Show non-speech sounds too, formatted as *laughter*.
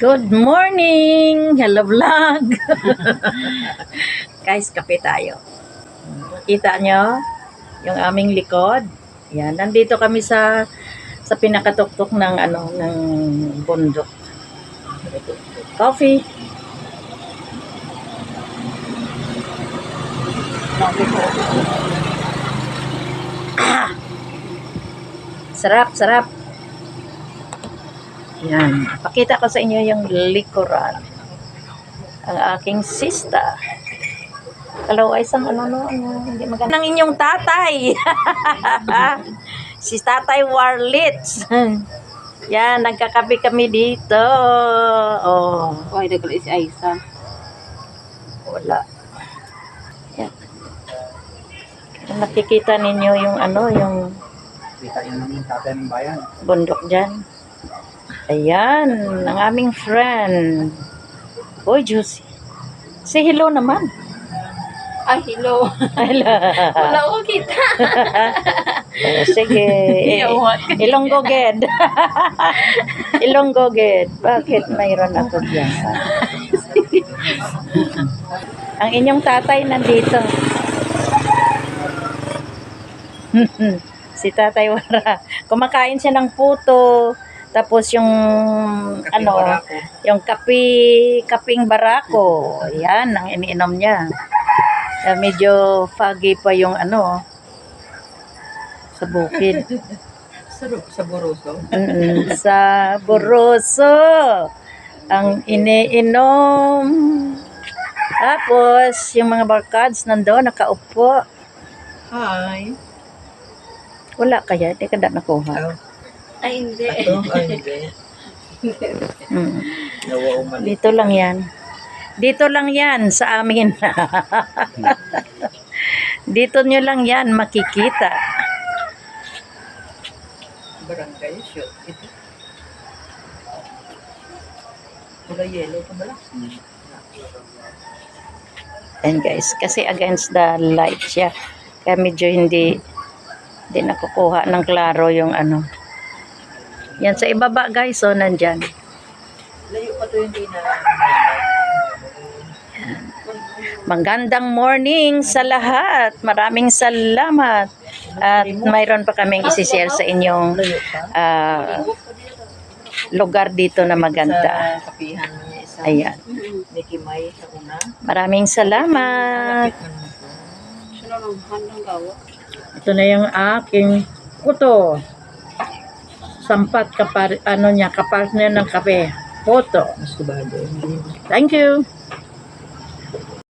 Good morning! Hello vlog! Guys, kape tayo. Kita nyo yung aming likod? Yan, nandito kami sa sa pinakatuktok ng ano ng bundok. Coffee. Ah! Sarap, sarap. Yan. Pakita ko sa inyo yung likuran. Ang aking sista. Hello, ay isang ano, no, ano, hindi maganda. Ng inyong tatay. *laughs* si tatay Warlitz. *laughs* Yan, nagkakape kami dito. Oh, Why the is Aisa? wala. Yan. Nakikita ninyo yung ano, yung Kita yun namin tatay ng bayan. bundok dyan. Ayan, ang aming friend. Uy, Juicy. Say hello naman. Ay, hello. Hello. Wala ko kita. Eh, *laughs* sige. Ilonggo ged. *laughs* Ilonggo ged. Bakit mayroon ako dyan? ang inyong tatay nandito. *laughs* si Tatay Wara. Kumakain siya ng puto. Tapos yung ano, yung kapi, kaping barako. Yan, ang iniinom niya. Eh, medyo foggy pa yung ano, sa bukid. *laughs* Sa Boroso. Mm, sa Boroso. Ang iniinom. Tapos, yung mga barkads nandoon, nakaupo. Hi. Wala kaya, hindi ka na nakuha. Ay, hindi. Ito, ay hindi. Mm. *laughs* Nawa. Dito lang yan. Dito lang yan sa amin. *laughs* Dito nyo lang yan makikita. Barangay shoot. Ito. Pula yellow pa bala? And guys, kasi against the light siya. Kaya medyo hindi hindi nakukuha ng klaro yung ano. Yan sa ibaba guys, so nandyan. Layo pa to yung. Magandang morning sa lahat. Maraming salamat. At mayroon pa kaming isishare sa inyong ah, lugar dito na maganda. Ayan. Maraming salamat. Ito na yung aking kuto. Sampat kapar ano niya kapartner ng kape. Photo. Thank you.